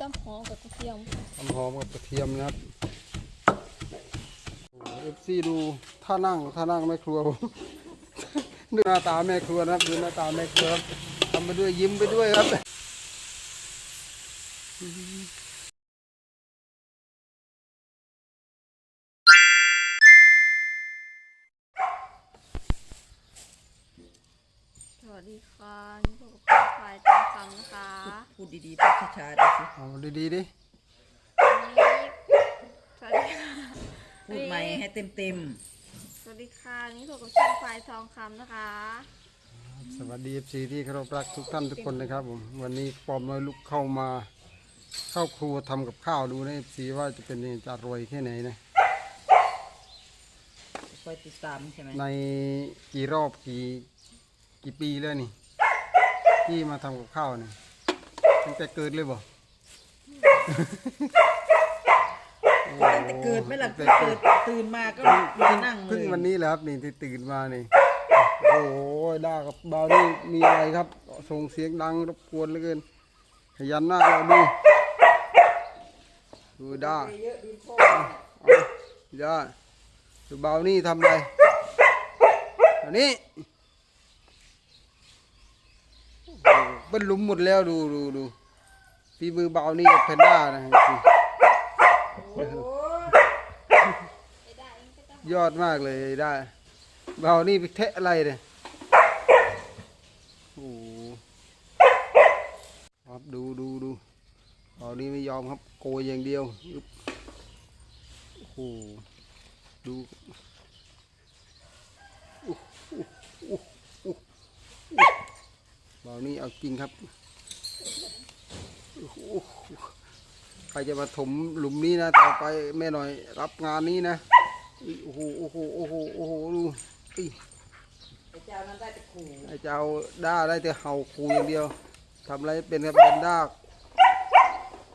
ต้มหอมกับกระเทียมทำหอมกับกระเทียมนะครับเอฟซีดูท่านั่งท่านั่งแม่ครัวดูหน้าตาแม่ครัวนะครับดูหน้าตาแม่ครัวทำไปด้วยยิ้มไปด้วยครับ วัสดีค่ะนี่พวกกับข้าวควายตามคำนะคะพูดดีๆพูดช้าๆดูสิเอาดีๆดิ วันนี้สวัสดีค่ะพูดใหม่ให้เต็มสวัสดีค่ะนี่พวกกับช่องควายทองคำนะคะสวัสดีเอฟซีที่เคารพรักทุกท่านทุกคนนะครับผมวันนี้ปอมน้อยลุกเข้ามา เข้าครัวทำกับข้าวดูนะเอฟซีว่าจะเป็นยังไงจะอร่อยแค่ไหนนะ ๆคอยติดตามใช่ไหมในกี่รอบกี่ กี่ปีแล้วนี่ ที่มาทำกับข้าวนี่ตั้งแต่เกิดเลยบ่ตั้งแต่เกิดไหม่ล่ะตั้งเกิแต่ดตื่นมาก็มานั่งเลเพิ่งยวันนี้แหละครับนี่ที่ตื่นมานี่ โอ้โหด้ากับบาวนี่มีอะไรครับส่งเสียงดังรบกวนเหลือเกิน ขยันหน้าเราดูดูด้าเอาด้าดูบาวนี่ทำอะไรอันนี้โอ้โห เป็นหลุมหมดแล้วดูดูดูฝีมือเบานี่กับแพนด้านะสิยอดมากเลยได้ เบานี่ไปเทะอะไรเนี่ยโอ้โหครับดูดูดูบานี่ไม่ยอมครับ โกยอย่างเดียวโอ้โหดูอู้อู้อู้อู้ บาวนี่เอาจริงครับโอ้โหใครจะมาถมหลุมนี้นะต่อไปแม่หน่อยรับงานนี้นะโอ้โหโอ้โหโอ้โหโอ้โหดูอิไอ้เจ้านั้นได้แต่ขู่ไอ้เจ้าด้าได้แต่เห่าคูอย่างเดียวทำอะไรเป็นครับเป็นด้า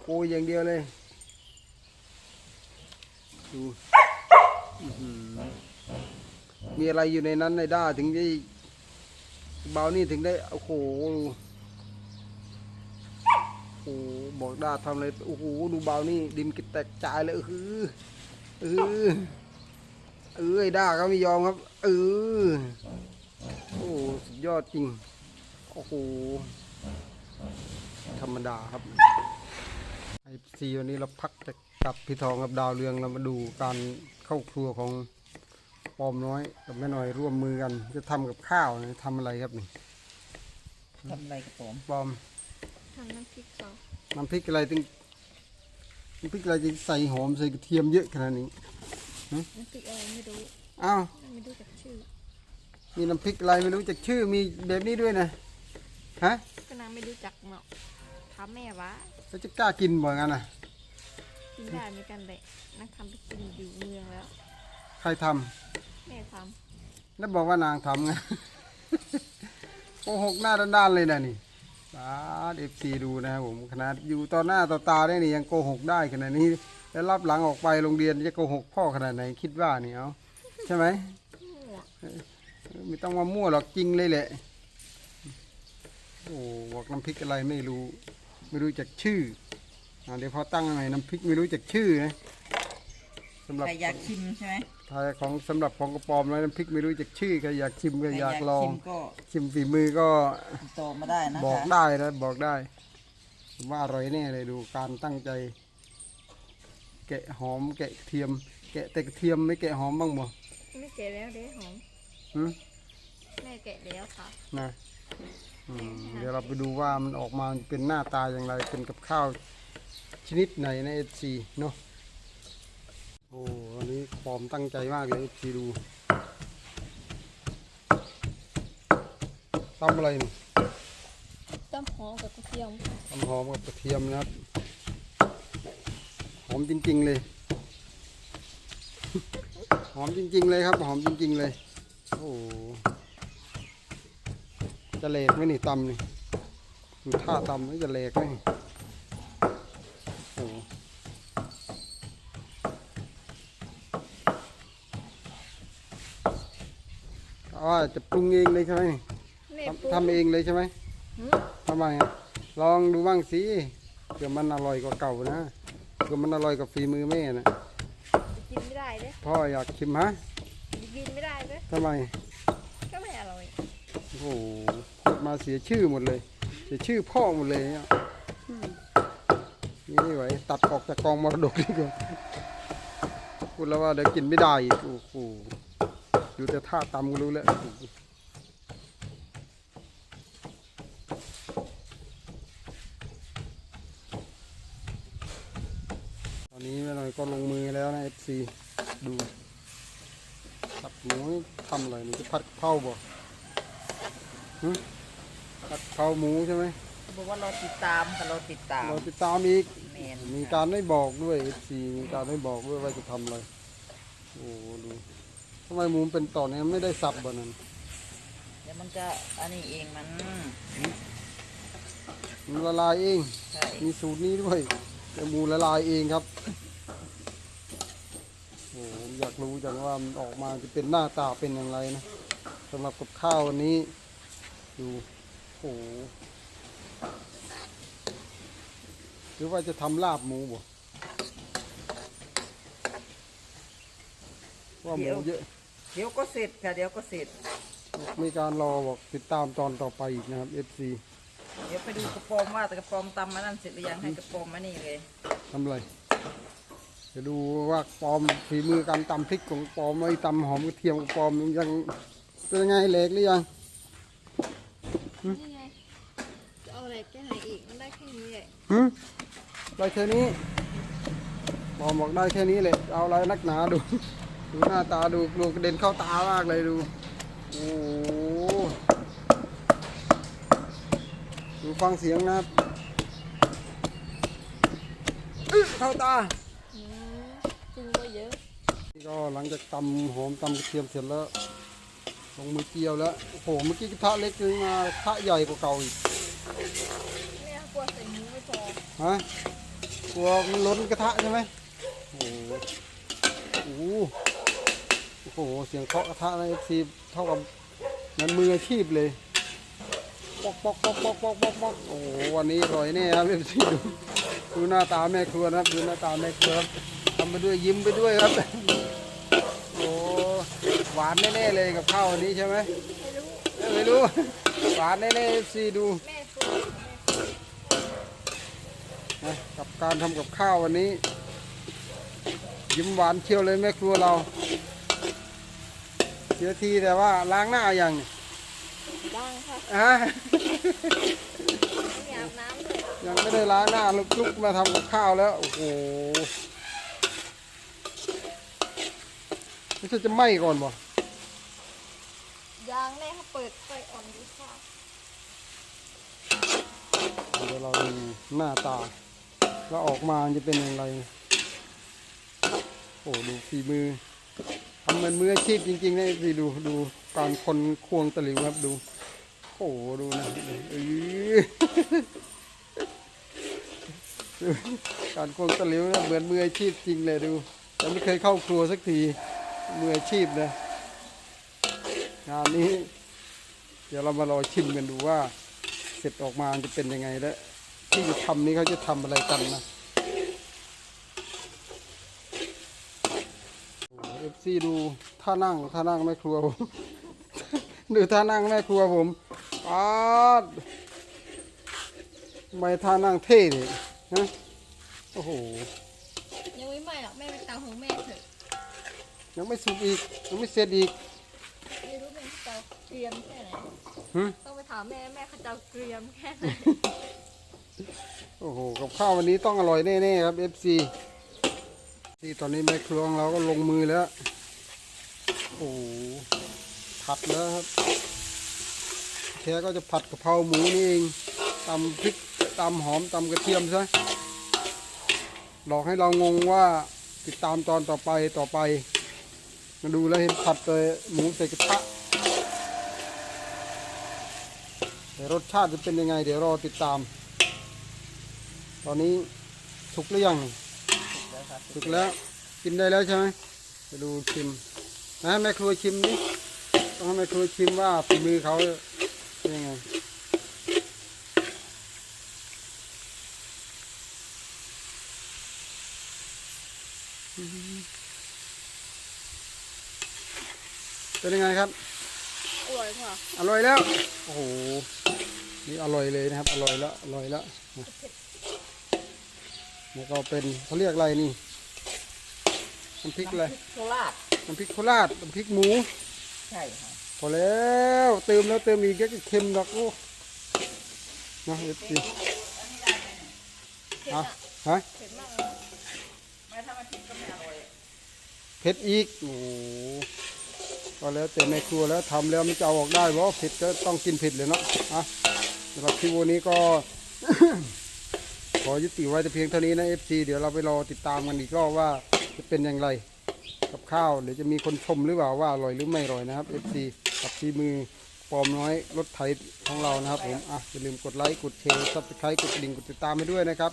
คูอย่างเดียวเลยดูอื้อหือมีอะไรอยู่ในนั้นในด้าถึงได้ เบานี่ถึงได้โอ้โหโอ้บอกดาทำอะไรโอ้โหดูเบานี่ดินกิแตกจายเลยเออเออเออไอ้ด้าก็ไม่ยอมครับ เออโอ้สุดยอดจริงโอ้โหธรรมดาครับไอซีวันนี้เราพักจากกับพี่ทองกับดาวเรืองเรามาดูการเข้าครัวของ ปอมน้อยกับแม่น้อยร่วมมือกัน จะทำกับข้าวนะทำอะไรครับนี่ทำอะไรกับผมปอมทำน้ำพริกเขาน้ำพริกอะไรถึงน้ำพริกอะไรจึงใส่หอมใส่กระเทียมเยอะขนาดนี้น้ำพริกอะไรไม่รู้อ้าวไม่รู้จักชื่อ มีน้ำพริกอะไรไม่รู้จักชื่อมีแบบนี้ด้วยนะฮะก็นางไม่รู้จักเนาะถามแม่วะแล้วจะกล้ากินบ่งั้นน่ะกินได้เหมือนกันแหละนั่งทำไปกินอยู่เมืองแล้ว ใครทำแม่ทแล้วบอกว่านางทำไง โกหกหน้าด้านๆเลยนะนี่ตาเอฟซีดูนะครับผมขนาดอยู่ต่อหน้าต่อตาได้นี่ยังโกหกได้ขนาดนี้ แล้วรับหลังออกไปโรงเรียนจะโกหกพ่อขนาดไหนคิดว่านี่เอาใช่ไหมำมั่วไม่ต้องมามั่วหรอกจริงเลยแหละ โอ้บอกน้ำพริกอะไรไม่รู้ ไม่รู้จักชื่ออ่าเดี๋ยวพอตั้งใหม่น้ำพริกไม่รู้จักชื่อนะ สำหรับใครอยากชิมใช่ไหม ทายของสำหรับของกระปอมแล้วน้ำพริกไม่รู้จักชื่อใครอยากชิมก็ใครอยากลองชิมก็ ชิมฝีมือก็ติดต่อมาได้นะบอกคะได้นะบอกได้ผมว่าอร่อยแน่เลยดูการตั้งใจ แกะหอมแกะกระเทียม แกะแต่กระเทียมไม่แกะหอมบ้างบ่ไม่แกะแล้วเด้หอมหืมแม่แกะแล้วค่ะนะอืมเดี๋ยวเราไปดูว่ามันออกมาเป็นหน้าตาอย่างไรเป็นกับข้าวชนิดไหนในเอซีเนาะโอ้วันนี้ ปอมตั้งใจมากเลยเอซีดูทำอะไรนี่ต้มหอมกับกระเทียมทำหอมกับกระเทียมนะครับ หอมจริง ๆเลย หอมจริง ๆ เลยครับ หอมจริง ๆ เลย โอ้โหจะเลกไหมนี่ตำนี่ดูท่าตำนี่จะเลกไหมโอ้โหเอาว่า จะปรุงเองเลยใช่ไหมนี่แม่ทำปรุงทำเองเลยใช่ไหมหืม ทำไมอะลองดูบ้างสิผื่อมันอร่อยกว่าเก่านะเผื่อมันอร่อยกว่าฝีมือแม่นะกินไม่ได้เด้พ่ออยากชิมฮะกินไม่ได้เด้ทำไม ก็ไม่อร่อยโอ้โหพูดมาเสียชื่อหมดเลย เสียชื่อพ่อหมดเลยเนี่ยอืมนี่ไม่ไหวตัดออกจากกองมรดกดีกว่าพูดแล้วว่าเดี๋ยวกินไม่ได้อีกโอ้โห อยู่แต่ท่าตำก็รู้แล้วตอนนี้แม่หน่อยก็ลงมือแล้วนะ FC ดูผัดหมูทำอะไรนี่จะผัดกะเพราบ่หึผัดกะเพราหมูใช่ไหมเขาบอกว่าเราติดตามค่ะเราติดตามเราติดตามอีกแมนมีการไม่บอกด้วย FC มีการไม่บอกด้วยว่าจะทำอะไรโอ้โหดูทำไมหมูมันเป็นตอนนี้ไม่ได้สับบ่นั้นเดี๋ยวมันจะอันนี้เองมันมันละลายเอง ใช่มีสูตรนี้ด้วยแต่หมูละลายเองครับโอ้โหผมอยากรู้จังว่ามันออกมาจะเป็นหน้าตาเป็นอย่างไรนะสำหรับกับข้าววันนี้ดูโอ้โหหรือว่าจะทำลาบหมูบ่ว่าหมูเยอะ เดี๋ยวก็เสร็จค่ะเดี๋ยวก็เสร็จ มีการรอบอกติดตามตอนต่อไปอีกนะครับ FC เดี๋ยวไปดูกระปอมว่าแต่กระปอมตำมานั่นเสร็จหรือยังให้กระปอมมานี่เลยทำอะไรจะดูว่าปอมฝีมือการตำพริกของปอมไอ้ตำหอมกระเทียมของปอมยังเป็นยังไงเล็กหรือยัง นี่ไงจะเอาอะไรแก้ไหนอีกมันได้แค่นี้แหละหึได้แค่นี้ปอมบอกได้แค่นี้เลยเอาอะไรนักหนาดู ดูหน้าตาดูดูกระเด็นเข้าตามากเลยดู โอ้โหดูฟังเสียงนะครับอื้อเข้าตาอืมจริงก็เยอะนี่ก็หลังจากตำหอมตำกระเทียมเสร็จแล้วลงมือเจียวแล้วโอ้โหเมื่อกี้กระทะเล็กนึงมากระทะใหญ่กว่าเก่าอีกแม่กลัวใส่หมูไม่พอฮะกลัวมันล้นกระทะใช่ไหมโอ้โหโอ้โห โอ้โห เสียงเคาะกระทะนะเอฟซีเท่ากับนั้นมืออาชีพเลยปอกปอกปอกปอกปอกปอกปอกโอ้โหวันนี้อร่อยแน่ครับเอฟซีดูดูหน้าตาแม่ครัวนะครับดูหน้าตาแม่ครัวทำไปด้วยยิ้มไปด้วยครับโอ้หวานแน่ๆเลยกับข้าววันนี้ใช่ไหมไม่รู้ไม่รู้หวานแน่ๆเอฟซีดูแม่กลัวนะกับการทำกับข้าววันนี้ ยิ้มหวานเชียวเลยแม่ครัวเรา เสียทีแต่ว่าล้างหน้าอย่างดังค่ะอะ ไม่อาบน้ำเลยยังไม่ได้ล้างหน้าลุกลุกมาทำกับข้าวแล้ว โอ้โหไม่ใช่จะไหม้ก่อนบ่ยางแม่เขาเปิดไฟอ่อนดูค่ะเดี๋ยวเราดูหน้าตา แล้วออกมาจะเป็นอย่างไร โอ้ดูฝีมือทำ เหมือนมืออาชีพจริงๆนะสิดูดูการคนควงตะหลิวครับดูโอ้ดูนะเออการควงตะหลิวนะเหมือนมืออาชีพจริงเลยดูแต่ไม่เคยเข้าครัวสักทีมืออาชีพนะงานนี้ เดี๋ยวเรามารอชิมกันดูว่า เสร็จออกมาจะเป็นยังไงและที่จะทำนี้เขาจะทำอะไรกันนะ เอฟซีดูท่านั่งท่านั่งแม่ครัวผม ดูท่านั่งแม่ครัวผมปาดทำไมท่านั่งเท่ดิฮะโอ้โหยังไม่ไหม้หรอกแม่ไปตามของแม่เถอะยังไม่สุกอีกยังไม่เสร็จอีกไม่รู้แม่เขาจะเกรียมแค่ไหนหึต้องไปถามแม่แม่เขาจะเกรียมแค่ไหนโอ้โหกับข้าววันนี้ต้องอร่อยแน่ๆครับ FC ที่ตอนนี้แม่ครัวของเราก็ลงมือแล้ว โอ้ผัดแล้วครับแค่ก็จะผัดกะเพราหมูนี่เองตำพริกตำหอมตำกระเทียมใช่หลอกให้เรางงว่าติดตามตอนต่อไปต่อไป มาดูแล้วเห็นผัดเลยหมูใส่กระทะแต่รสชาติจะเป็นยังไง เดี๋ยวรอติดตาม ตอนนี้สุกหรือยัง สุกแล้วกินได้แล้วใช่ไหมไปดูชิมนะแม่ครัวชิมดิต้องให้แม่ครัวชิมว่าฝีมือเขาเป็นยังไงเป็นยังไงครับ อร่อยค่ะอร่อยแล้ว โอ้โห นี่อร่อยเลยนะครับ อร่อยแล้ว อร่อยแล้ว แล้วก็เป็นเขาเรียกอะไรนี่ น้ำพริกอะไรโคราชน้ำพริกโคราชน้ำพริกหมู ใช่ค่ะพอแล้วเติมแล้วเติมอีกก็จะเค็มดอกโอ้นะเอฟซีเอาฮะไม่ถ้ามันผิดก็ไม่อร่อยเผ็ดอีกโอ้โหก็แล้วแต่ในครัวแล้วทำแล้วมันจะเอาออกได้เพราะเผ็ดก็ต้องกินเผ็ดเลยเนาะอะสำหรับคลิปวันนี้ก็ ขอยุติไว้แต่เพียงเท่านี้นะเอฟซีเดี๋ยวเราไปรอติดตามกันอีกรอบว่า จะเป็นอย่างไรกับข้าวเดี๋ยวจะมีคนชมหรือเปล่าว่าอร่อยหรือไม่อร่อยนะครับ FC กับที่มือปอมน้อยรถไถของเรานะครับผมอะอย่าลืมกดไลค์กดแชร์ซับสไครต์กดกระดิ่งกดติดตามให้ด้วยนะครับ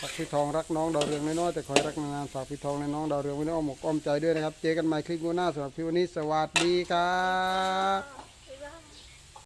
ฝากพี่ทองรักน้องดาวเรืองน้อยๆแต่คอยรักนานๆฝากพี่ทองและน้องดาวเรืองไว้ในอ้อมอกอ้อมใจด้วยนะครับ เจอกันใหม่คลิปหน้าสำหรับคลิปวันนี้สวัสดีครับ